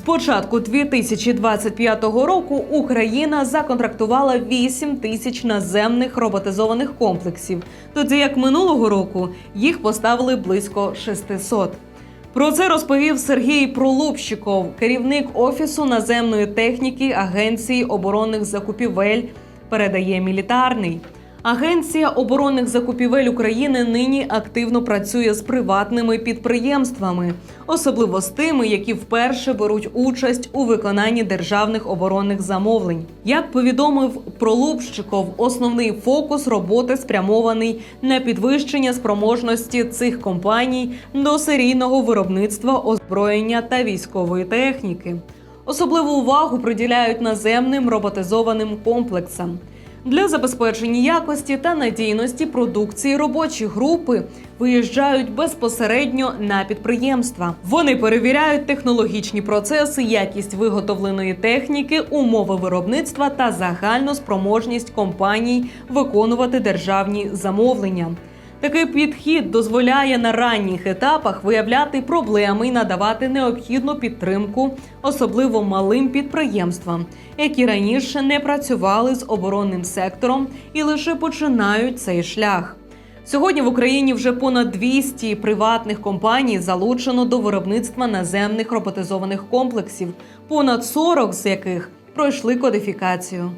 З початку 2025 року Україна законтрактувала 8 тисяч наземних роботизованих комплексів, тоді як минулого року їх поставили близько 600. Про це розповів Сергій Пролупщиков, керівник офісу наземної техніки Агенції оборонних закупівель. Передає мілітарний. Агенція оборонних закупівель України нині активно працює з приватними підприємствами, особливо з тими, які вперше беруть участь у виконанні державних оборонних замовлень. Як повідомив Пролупщиков, основний фокус роботи спрямований на підвищення спроможності цих компаній до серійного виробництва озброєння та військової техніки. Особливу увагу приділяють наземним роботизованим комплексам. Для забезпечення якості та надійності продукції робочі групи виїжджають безпосередньо на підприємства. Вони перевіряють технологічні процеси, якість виготовленої техніки, умови виробництва та загальну спроможність компаній виконувати державні замовлення. Такий підхід дозволяє на ранніх етапах виявляти проблеми і надавати необхідну підтримку, особливо малим підприємствам, які раніше не працювали з оборонним сектором і лише починають цей шлях. Сьогодні в Україні вже понад 200 приватних компаній залучено до виробництва наземних роботизованих комплексів, понад 40 з яких пройшли кодифікацію.